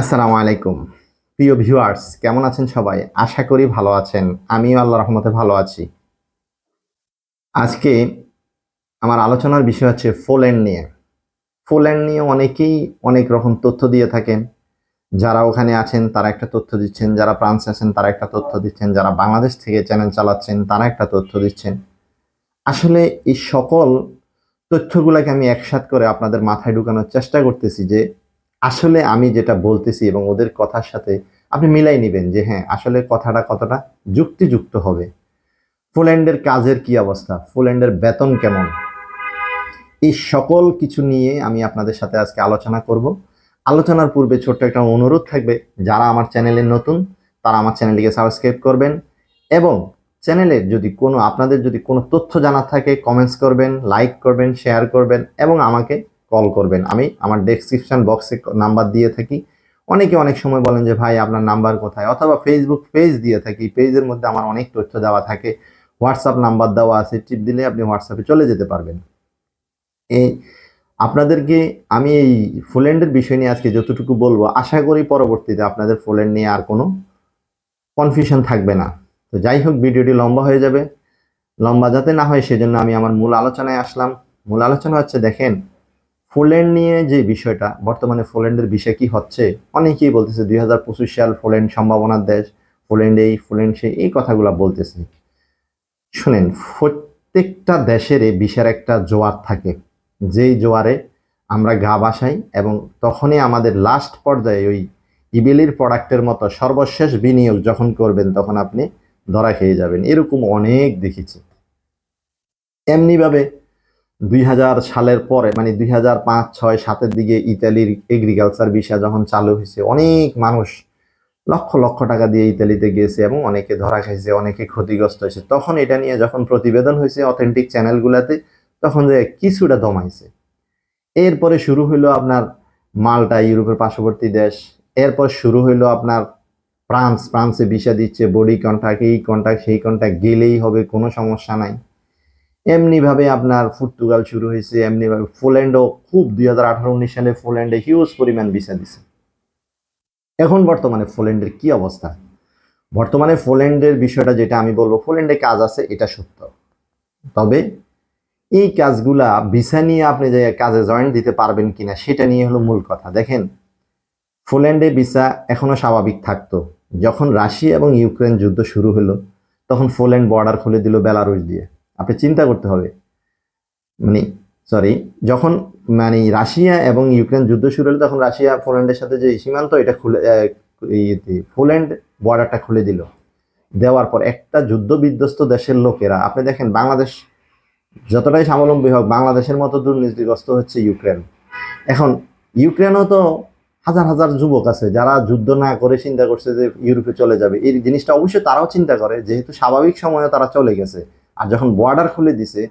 আসসালামু আলাইকুম। প্রিয় ভিউয়ার্স, কেমন আছেন সবাই? আশা করি ভালো আছেন। আমিও আল্লাহ রহমতে ভালো আছি। আজকে আমার আলোচনার বিষয় হচ্ছে ফোল্যান্ড নিয়ে। ফোল্যান্ড নিয়ে অনেকেই অনেক রকম তথ্য দিয়ে থাকেন। যারা ওখানে আছেন, তারা একটা তথ্য দিচ্ছেন। যারা ফ্রান্সে আছেন, তারা একটা তথ্য দিচ্ছেন। যারা বাংলাদেশ থেকে চ্যানেল চালাচ্ছেন, তারা একটা তথ্য দিচ্ছেন। আসলে এই সকল তথ্যগুলোকে আমি একসাথ করে আপনাদের মাথায় ঢুকানোর চেষ্টা করতেছি যে আসলে আমি যেটা বলতেছি এবং ওদের কথার সাথে আপনি মিলাই নেবেন যে হ্যাঁ আসলে কথাটা কতটা যুক্তিযুক্ত হবে। পোল্যান্ডের কাজের কি অবস্থা? পোল্যান্ডের বেতন কেমন? এই সকল কিছু নিয়ে আমি আপনাদের সাথে আজকে আলোচনা করব। আলোচনার পূর্বে ছোট্ট একটা অনুরোধ থাকবে, যারা আমার চ্যানেলে নতুন, তারা আমার চ্যানেলটিকে সাবস্ক্রাইব করবেন এবং চ্যানেলের যদি কোনো, আপনাদের যদি কোনো তথ্য জানার থাকে কমেন্টস করবেন লাইক করবেন শেয়ার করবেন এবং আমাকে কল করবেন। আমি আমার ডেসক্রিপশন বক্সে নাম্বার দিয়ে থাকি। অনেকে অনেক সময় বলেন যে, ভাই, আপনার নাম্বার কোথায়? অথবা ফেসবুক পেজ দিয়ে থাকি। পেজের মধ্যে আমার অনেক তথ্য দেওয়া থাকে। হোয়াটসঅ্যাপ নাম্বার দেওয়া আছে। টিপ দিলে আপনি হোয়াটসঅ্যাপে চলে যেতে পারবেন। এই আপনাদেরকে আমি এই ফুল্যান্ডের বিষয় নিয়ে আজকে যতটুকু বলব, আশা করি পরবর্তীতে আপনাদের ফুল্যান্ড নিয়ে আর কোনো কনফিউশন থাকবে না। তো যাই হোক, ভিডিওটি লম্বা হয়ে যাবে। লম্বা যাতে না হয়, সেজন্য আমি আমার মূল আলোচনায় আসলাম। মূল আলোচনা হচ্ছে, দেখেন পোল্যান্ড নিয়ে যে বিষয়টা, বর্তমানে পোল্যান্ডের বিষয় কি হচ্ছে, অনেকেই বলতেছে দুই হাজার পঁচিশ সাল পোল্যান্ড সম্ভাবনার দেশ পোল্যান্ড এই পোল্যান্ড সেই, এই কথাগুলো বলতেছে। শুনেন, প্রত্যেকটা দেশের এই বিষের একটা জোয়ার থাকে। যেই জোয়ারে আমরা গা বাসাই এবং তখনই আমাদের লাস্ট পর্যায়ে ওই ইবেলির প্রোডাক্টের মতো সর্বশেষ বিনিয়োগ যখন করবেন, তখন আপনি ধরা খেয়ে যাবেন। এরকম অনেক দেখেছি। এমনিভাবে দুই হাজার সালের পরে মানে দুই হাজার পাঁচ, ছয়, সাতের দিকে ইতালির এগ্রিকালচার বিষয় যখন চালু হয়েছে, অনেক মানুষ লক্ষ লক্ষ টাকা দিয়ে ইতালিতে গেছে এবং অনেকে ধরা খাইছে, অনেকে ক্ষতিগ্রস্ত হয়েছে। তখন এটা নিয়ে যখন প্রতিবেদন হয়েছে অথেন্টিক চ্যানেলগুলোতে তখন যে কিছুটা দমাইছে এরপরে শুরু হইল আপনার মালটা, ইউরোপের পার্শ্ববর্তী দেশ। এরপর শুরু হইল আপনার ফ্রান্স, ফ্রান্সে ভিসা দিচ্ছে বডি কন্ট্যাক্ট এই কন্ট্যাক্ট সেই কন্ট্যাক্ট গেলেই হবে, কোনো সমস্যা নাই। এমনিভাবে আপনার পর্তুগাল শুরু হয়েছে, এমনিভাবে পোল্যান্ডও খুব দুই হাজার আঠারো উনিশ সালে পোল্যান্ডে হিউজ পরিমাণ ভিসা দিছে। এখন বর্তমানে পোল্যান্ডের কি অবস্থা? বর্তমানে পোল্যান্ডের বিষয়টা যেটা আমি বলব পোল্যান্ডে কাজ আছে, এটা সত্য। তবে এই কাজগুলা, ভিসা নিয়ে আপনি যে কাজে জয়েন দিতে পারবেন কিনা, সেটা নিয়ে হলো মূল কথা। দেখেন পোল্যান্ডে ভিসা এখনও স্বাভাবিক থাকতো। যখন রাশিয়া এবং ইউক্রেন যুদ্ধ শুরু হলো, তখন পোল্যান্ড বর্ডার খুলে দিল বেলারুশ দিয়ে। আপনি চিন্তা করতে হবে। মানে সরি যখন মানে রাশিয়া এবং ইউক্রেন যুদ্ধ শুরু হলো, তখন রাশিয়া পোল্যান্ডের সাথে যে সীমান্ত, এটা খুলে পোল্যান্ড বর্ডারটা খুলে দিল। দেওয়ার পর একটা যুদ্ধ বিধ্বস্ত দেশের লোকেরা, আপনি দেখেন বাংলাদেশ যতটাই স্বাবলম্বী হোক, বাংলাদেশের মতো দুর্নীতিগ্রস্ত হচ্ছে ইউক্রেন। এখন, ইউক্রেনও তো হাজার হাজার যুবক আছে, যারা যুদ্ধ না করে চিন্তা করছে যে ইউরোপে চলে যাবে। এই জিনিসটা অবশ্যই তারাও চিন্তা করে, যেহেতু স্বাভাবিক সময়ে তারা চলে গেছে। আর যখন বর্ডার খুলে দিছে,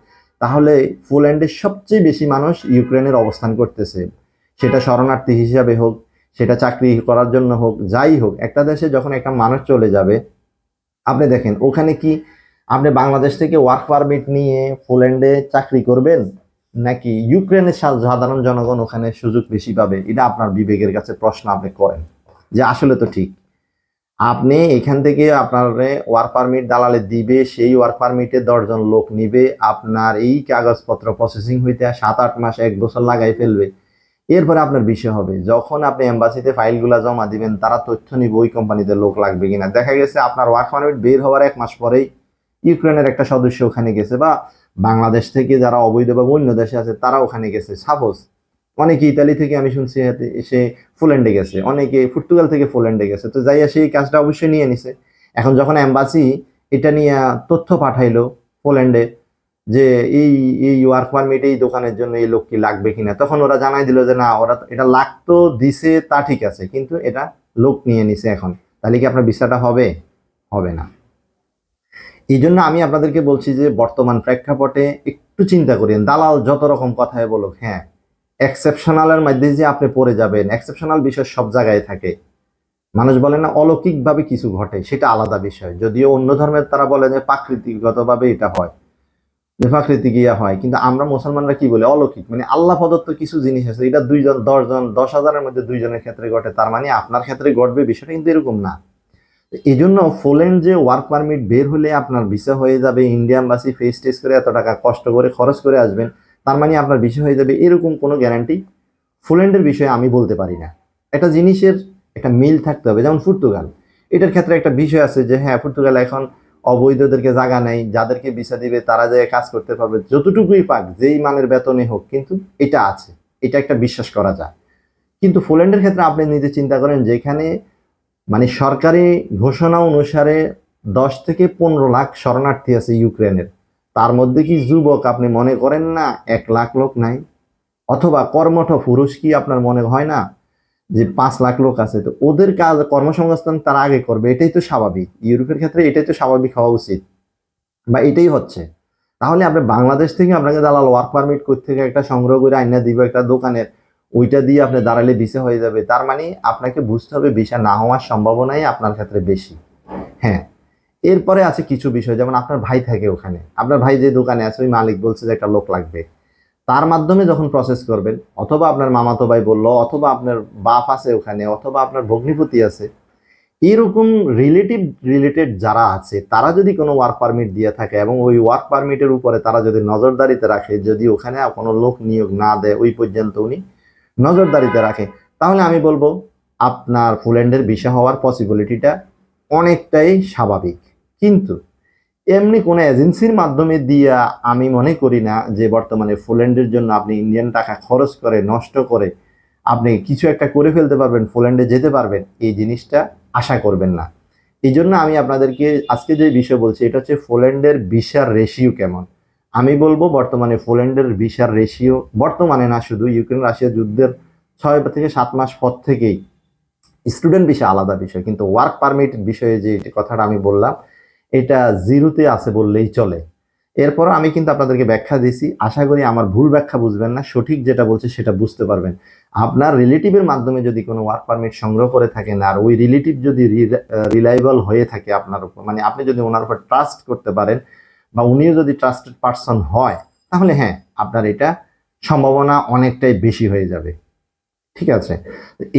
তাহলে পোল্যান্ডের সবচেয়ে বেশি মানুষ ইউক্রেনের অবস্থান করতেছে। সেটা শরণার্থী হিসাবে হোক, সেটা চাকরি করার জন্য হোক, যাই হোক, একটা দেশে যখন একটা মানুষ চলে যাবে, আপনি দেখেন, ওখানে কি আপনি বাংলাদেশ থেকে ওয়ার্ক পারমিট নিয়ে পোল্যান্ডে চাকরি করবেন, নাকি ইউক্রেনের সাধারণ জনগণ ওখানে সুযোগ বেশি পাবে? এটা আপনার বিবেকের কাছে প্রশ্ন আপনি করেন, যে আসলে তো ঠিক। আপনি এখান থেকে আপনার ওয়ার্ক পারমিট দালালে দিবে, সেই ওয়ার্ক পারমিটে দশজন লোক নিবে, আপনার এই কাগজপত্র প্রসেসিং হইতে সাত আট মাস, এক বছর লাগাই ফেলবে। এরপরে আপনার বিষয় হবে, যখন আপনি এম্বাসিতে ফাইলগুলা জমা দিবেন, তারা তথ্য নিবে ওই কোম্পানিতে লোক লাগবে কিনা। দেখা গেছে আপনার ওয়ার্ক পারমিট বের হওয়ার এক মাস পরেই ইউক্রেনের একটা সদস্য ওখানে গেছে বা বাংলাদেশ থেকে যারা অবৈধ বা অন্য দেশে আছে, তারা ওখানে গেছে। সাপোজ অনেকে ইতালি থেকে আমি শুনছি হাতে- সে পোল্যান্ডে গেছে, অনেকে পর্তুগাল থেকে পোল্যান্ডে গেছে, তো যাইয়া সেই কাজটা অবশ্যই নিয়ে নিছে। এখন যখন অ্যাম্বাসি এটা নিয়ে তথ্য পাঠাইলো পোল্যান্ডে যে এই এই ওয়ার্ক পারমিট এই দোকানের জন্য এই লোক কি লাগবে কিনা, তখন ওরা জানাই দিল যে না, ওরা এটা লাগতো, দিছে, তা ঠিক আছে, কিন্তু এটা লোক নিয়ে নিছে এখন। তাহলে কি আপনার ভিসাটা হবে? হবে না। এই জন্য আমি আপনাদেরকে বলছি যে বর্তমান প্রেক্ষাপটে একটু চিন্তা করেন, দালাল যত রকম কথায় বলুক হ্যাঁ এক্সেপশনালের মধ্যে যে আপনি পড়ে যাবেন এক্সেপশনাল বিষয় সব জায়গায় থাকে। মানুষ বলে না, অলৌকিকভাবে কিছু ঘটে, সেটা আলাদা বিষয়। যদিও অন্য ধর্মের তারা বলে যে প্রাকৃতিকগতভাবে এটা হয়, যে প্রাকৃতিক ইয়া হয়, কিন্তু আমরা মুসলমানরা কি বলি? অলৌকিক। মানে আল্লাহ প্রদত্ত কিছু জিনিস আছে, এটা দুইজন, দশজন, দশ হাজারের মধ্যে দুইজনের ক্ষেত্রে ঘটে, তার মানে আপনার ক্ষেত্রে ঘটবে, বিষয়টা কিন্তু এরকম না। এই জন্য ফোল্যান্ড যে ওয়ার্ক পারমিট বের হলে আপনার ভিসা হয়ে যাবে ইন্ডিয়ান বাসি ফেস টেস্ট করে এত টাকা কষ্ট করে খরচ করে আসবেন তার মানে আপনার বিষয় হয়ে যাবে এরকম কোনো গ্যারান্টি ফোল্যান্ডের বিষয়ে আমি বলতে পারি না। একটা জিনিসের একটা মিল থাকতে হবে, যেমন পর্তুগাল এটার ক্ষেত্রে একটা বিষয় আছে যে হ্যাঁ পর্তুগাল এখন অবৈধদেরকে জায়গা নেই, যাদেরকে ভিসা দিবে, তারা যে কাজ করতে পারবে, যতটুকুই পাক, যেই মানের বেতনে হোক, কিন্তু এটা আছে, এটা একটা বিশ্বাস করা যায়। কিন্তু পোল্যান্ডের ক্ষেত্রে আপনি নিজে চিন্তা করেন যেখানে মানে সরকারি ঘোষণা অনুসারে দশ থেকে পনেরো লাখ শরণার্থী আছে ইউক্রেনের। তার মধ্যে কি যুবক আপনি মনে করেন না এক লাখ লোক নাই? অথবা কর্মঠ পুরুষ কি আপনার মনে হয় না যে পাঁচ লাখ লোক আছে? তো ওদের কাজ, কর্মসংস্থান তারা আগে করবে, এটাই তো স্বাভাবিক। ইউরোপের ক্ষেত্রে এটাই তো স্বাভাবিক হওয়া উচিত। বা এটাই হচ্ছে। তাহলে আপনি বাংলাদেশ থেকে আপনাকে দালাল ওয়ার্ক পারমিট করতে থেকে একটা সংগ্রহ করে আইনা দিব একটা দোকানের, ওইটা দিয়ে আপনি দাঁড়ালে ভিসা হয়ে যাবে। তার মানে আপনাকে বুঝতে হবে ভিসা না হওয়ার সম্ভাবনাই আপনার ক্ষেত্রে বেশি। হ্যাঁ এরপরে আছে কিছু বিষয়, যেমন আপনার ভাই থাকে ওখানে। আপনার ভাই যে দোকানে আছে, ওই মালিক বলছে যে একটা লোক লাগবে। তার মাধ্যমে যখন প্রসেস করবেন, অথবা আপনার মামাতো ভাই বলল, অথবা আপনার বাপ আছে ওখানে, অথবা আপনার ভগ্নিপতি আছে, এরকম রিলেটিভ রিলেটেড যারা আছে, তারা যদি কোনো ওয়ার্ক পারমিট দিয়ে থাকে এবং ওই ওয়ার্ক পারমিটের উপরে তারা যদি নজরদারিতে রাখে, যদি ওখানে কোনো লোক নিয়োগ না দেয়, ওই পর্যন্ত উনি নজরদারিতে রাখে, তাহলে আমি বলব, আপনার ফুল্যান্ডের ভিসা হওয়ার পসিবিলিটিটা অনেকটাই স্বাভাবিক। কিন্তু এমনি কোনো এজেন্সির মাধ্যমে দিয়া আমি মনে করি না যে বর্তমানে ফুল্যান্ডের জন্য আপনি ইন্ডিয়ান টাকা খরচ করে, নষ্ট করে আপনি কিছু একটা করে ফেলতে পারবেন ফুল্যান্ডে যেতে পারবেন, এই জিনিসটা আশা করবেন না। এই জন্য আমি আপনাদেরকে আজকে যে বিষয় বলছি, এটা হচ্ছে পোল্যান্ডের ভিসার রেশিও কেমন? আমি বলব বর্তমানে পোল্যান্ডের ভিসার রেশিও বর্তমানে না, শুধু ইউক্রেন রাশিয়া যুদ্ধের ছয় থেকে সাত মাস পর থেকেই স্টুডেন্ট বিষয় আলাদা বিষয়, কিন্তু ওয়ার্ক পারমিট বিষয়ে যে কথাটা আমি বললাম এটা জিরোতে আছে বললেই চলে। এরপর আমি কিন্তু আপনাদেরকে ব্যাখ্যা দিছি আশা করি আমার ভুল ব্যাখ্যা বুঝবেন না। সঠিক যেটা বলছে সেটা বুঝতে পারবেন। আপনার রিলেটিভের মাধ্যমে যদি কোনো ওয়ার্ক পারমিট সংগ্রহ করে থাকেন আর ওই রিলেটিভ যদি রিলায়েবল হয়ে থাকে আপনার উপর মানে আপনি যদি ওনার উপর ট্রাস্ট করতে পারেন বা উনিও যদি ট্রাস্টেড পার্সন হয়, তাহলে হ্যাঁ আপনার এটা সম্ভাবনা অনেকটাই বেশি হয়ে যাবে। ঠিক আছে?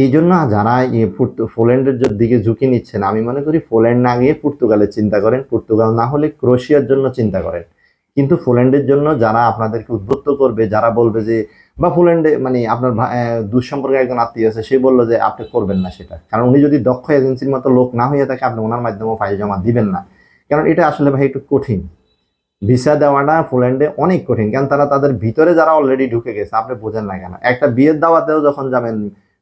এই জন্য যারা পোল্যান্ডের দিকে ঝুঁকি নিচ্ছেন, আমি মনে করি পোল্যান্ড না গিয়ে পর্তুগালের চিন্তা করেন। পর্তুগাল না হলে ক্রোশিয়ার জন্য চিন্তা করেন। কিন্তু পোল্যান্ডের জন্য যারা আপনাদেরকে উদ্বুদ্ধ করবে, যারা বলবে যে, বা পোল্যান্ডে মানে আপনার দুঃসম্পর্কে একজন আত্মীয় আছে, সে বলল যে, আপনি করবেন না সেটা। কারণ উনি যদি দক্ষ এজেন্সির মতো লোক না হয়ে থাকে, আপনি ওনার মাধ্যমে ফাইল জমা দিবেন না। কারণ এটা আসলে ভাই একটু কঠিন। ভিসা দেওয়াটা পোল্যান্ডে অনেক কঠিন, কারণ তারা তাদের ভিতরে যারা অলরেডি ঢুকে গেছে, আপনি বোঝেন না কেন? একটা বিয়ের দাওয়াতেও যখন যাবেন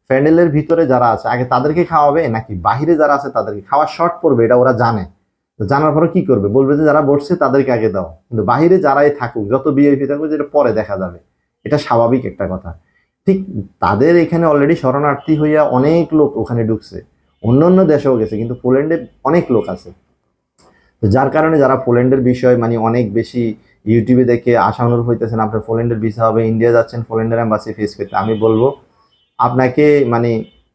প্যান্ডেলের ভিতরে যারা আছে, আগে তাদেরকে খাওয়াবে, নাকি বাহিরে যারা আছে তাদেরকে? খাওয়া শর্ট পড়বে, এটা ওরা জানে। তো জানার পরে কি করবে? বলবে যে, যারা বসছে, তাদেরকে আগে দাও। কিন্তু বাহিরে যারাই থাকুক, যত বিএপি থাকুক, যেটা পরে দেখা যাবে, এটা স্বাভাবিক একটা কথা। ঠিক তাদের এখানে অলরেডি শরণার্থী হইয়া অনেক লোক ওখানে ঢুকছে। অন্য অন্য দেশেও গেছে, কিন্তু পোল্যান্ডে অনেক লোক আছে। তো যার কারণে যারা পোল্যান্ডের বিষয় মানে অনেক বেশি ইউটিউবে দেখে আশানুর হইতেছেন, আপনার পোল্যান্ডের ভিসা হবে, ইন্ডিয়া যাচ্ছেন, পোল্যান্ডের অ্যাম্বাসি ফেস করতে। আমি বলব, আপনাকে মানে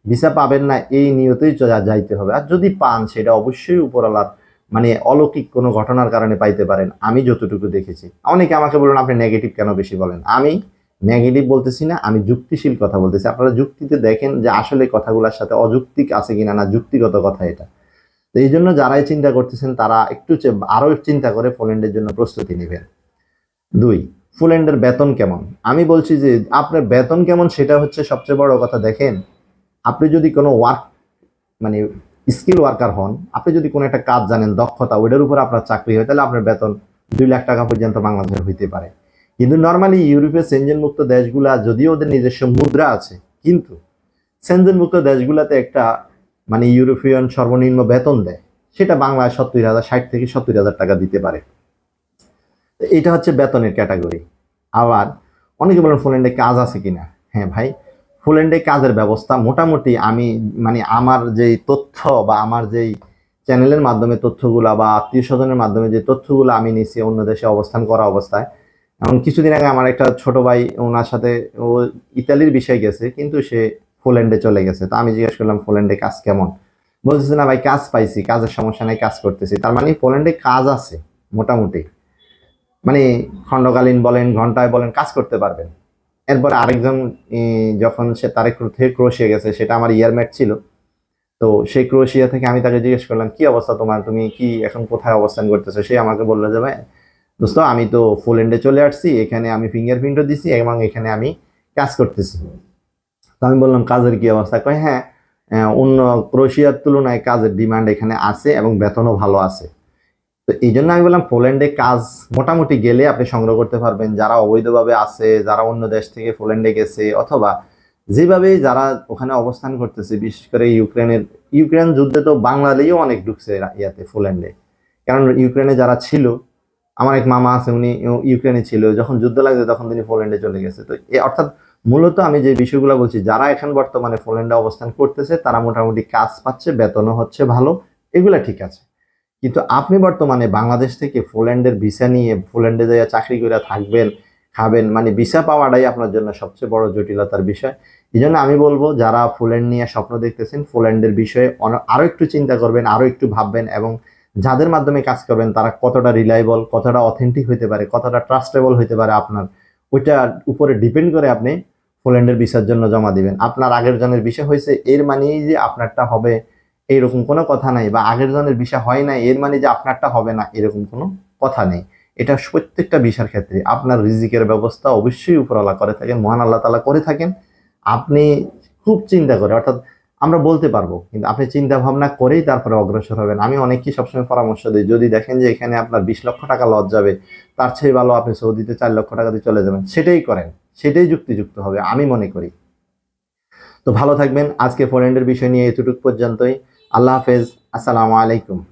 ভিসা পাবেন না, এই নিয়তেই যাইতে হবে। আর যদি পান, সেটা অবশ্যই উপরওয়ালার মানে অলৌকিক কোনো ঘটনার কারণে পাইতে পারেন। আমি যতটুকু দেখেছি। অনেকে আমাকে বলুন আপনি নেগেটিভ কেন বেশি বলেন? আমি নেগেটিভ বলতেছি না, আমি যুক্তিশীল কথা বলতেছি। আপনারা যুক্তিতে দেখেন যে আসলে কথাগুলোর সাথে অযৌক্তিক আছে কিনা না, যুক্তিগত কথা এটা। তো এই জন্য যারাই চিন্তা করতেছেন, তারা একটু আরও আরও চিন্তা করে পোল্যান্ডের জন্য প্রস্তুতি নেবেন। দুই পোল্যান্ডের বেতন কেমন? আমি বলছি যে আপনার বেতন কেমন সেটা হচ্ছে সবচেয়ে বড় কথা। দেখেন, আপনি যদি কোনো ওয়ার্ক মানে স্কিল ওয়ার্কার হন, আপনি যদি কোনো একটা কাজ জানেন, দক্ষতা, ওইটার উপর আপনার চাকরি হয়, তাহলে আপনার বেতন দুই লাখ টাকা পর্যন্ত বাংলাদেশের হইতে পারে। কিন্তু নর্মালি ইউরোপের সেনজেন মুক্ত দেশগুলা, যদিও ওদের নিজস্ব মুদ্রা আছে, কিন্তু সেনজেন মুক্ত দেশগুলাতে একটা মানে ইউরোপিয়ান সর্বনিম্ন বেতন দেয়, সেটা বাংলায় সত্তর হাজার, ষাট থেকে সত্তর হাজার টাকা দিতে পারে। এটা হচ্ছে বেতনের ক্যাটাগরি। আবার অনেকে বলেন পোল্যান্ডে কাজ আছে কিনা হ্যাঁ ভাই পোল্যান্ডে কাজের ব্যবস্থা মোটামুটি আমি মানে আমার যেই তথ্য বা আমার যেই চ্যানেলের মাধ্যমে তথ্যগুলা বা আত্মীয় স্বজনের মাধ্যমে যে তথ্যগুলো আমি নিছি অন্য দেশে অবস্থান করা অবস্থায়। এবং কিছুদিন আগে আমার একটা ছোট ভাই, ওনার সাথে ও ইতালির বিষয় গেছে, কিন্তু সে পোল্যান্ডে চলে গেছে। তো আমি জিজ্ঞেস করলাম পোল্যান্ডে কাজ কেমন? বলতেছে, না ভাই, কাজ পাইছি, কাজের সমস্যা নাই, কাজ করতেছি। তার মানে পোল্যান্ডে কাজ আছে, মোটামুটি। মানে খণ্ডকালীন বলেন, ঘন্টায় বলেন, কাজ করতে পারবেন। এরপরে আরেকজন যখন সে থেকে ক্রোশিয়া গেছে, সেটা আমার ইয়ারম্যাট ছিল। তো সেই ক্রোশিয়া থেকে আমি তাকে জিজ্ঞেস করলাম, কি অবস্থা তোমার? তুমি কি এখন কোথায় অবস্থান করতেছো? সে আমাকে বলল যে, ভাই, দোস্ত, আমি তো পোল্যান্ডে চলে আসছি, এখানে আমি ফিঙ্গারপ্রিন্টও দিছি এবং এখানে আমি কাজ করতেছি। তো আমি বললাম, কাজের কি অবস্থা? কয় হ্যাঁ অন্য ক্রোশিয়ার তুলনায় কাজের ডিমান্ড এখানে আছে এবং বেতনও ভালো আছে। তো এই জন্য আমি বললাম, পোল্যান্ডে কাজ মোটামুটি গেলে আপনি সংগ্রহ করতে পারবেন। যারা অবৈধভাবে আছে, যারা অন্য দেশ থেকে পোল্যান্ডে গেছে, অথবা যেভাবে যারা ওখানে অবস্থান করতেছে, বিশেষ করে ইউক্রেনের, ইউক্রেন যুদ্ধে তো বাংলাদেশও অনেক ঢুকছে ইয়াতে, পোল্যান্ডে। কারণ ইউক্রেনে যারা ছিল, আমার এক মামা আছে, উনি ইউক্রেনে ছিল, যখন যুদ্ধ লাগছে তখন তিনি পোল্যান্ডে চলে গেছে। তো অর্থাৎ মূলত আমি যে বিষয়গুলো বলছি, যারা এখন বর্তমানে পোল্যান্ডে অবস্থান করতেছে, তারা মোটামুটি কাজ পাচ্ছে, বেতনও হচ্ছে ভালো, এগুলা ঠিক আছে। কিন্তু আপনি বর্তমানে বাংলাদেশ থেকে পোল্যান্ডের ভিসা নিয়ে, পোল্যান্ডে যাইয়া চাকরি করে থাকবেন, খাবেন মানে ভিসা পাওয়াটাই আপনার জন্য সবচেয়ে বড় জটিলতার বিষয়। এই জন্য আমি বলব, যারা পোল্যান্ড নিয়ে স্বপ্ন দেখতেছেন, পোল্যান্ডের বিষয়ে আরও একটু চিন্তা করবেন আরও একটু ভাববেন এবং যাদের মাধ্যমে কাজ করবেন, তারা কতটা রিলায়েবল কতটা অথেন্টিক হতে পারে, কতটা ট্রাস্টেবল হতে পারে আপনার, ওইটার উপরে ডিপেন্ড করে আপনি পোল্যান্ডের ভিসার জন্য জমা দিবেন। আপনার আগের জনের বিষয় হয়েছে, এর মানেই যে আপনারটা হবে এইরকম কোনো কথা নাই বা আগের জনের বিষয় হয় না এর মানে যে আপনারটা হবে না, এরকম কোনো কথা নেই। এটা প্রত্যেকটা বিষয়ের ক্ষেত্রে আপনার রিজিকের ব্যবস্থা অবশ্যই উপরওয়ালা করে থাকেন, মহান আল্লাহ তালা করে থাকেন। আপনি খুব চিন্তা করে, অর্থাৎ আমরা বলতে পারব, কিন্তু আপনি চিন্তা ভাবনা করেই তারপরে অগ্রসর হবেন। আমি অনেককেই সবসময় পরামর্শ দিই, যদি দেখেন যে এখানে আপনার বিশ লক্ষ টাকা লস যাবে, তার চেয়ে ভালো আপনি সৌদিতে চার লক্ষ টাকা দিয়ে চলে যাবেন, সেটাই করেন। সেটাই যুক্তিযুক্ত হবে, আমি মনে করি। তো ভালো থাকবেন, আজকে ফরেন্ডের বিষয় নিয়ে এতটুকু পর্যন্তই। আল্লাহ হাফেজ, আসসালামু আলাইকুম।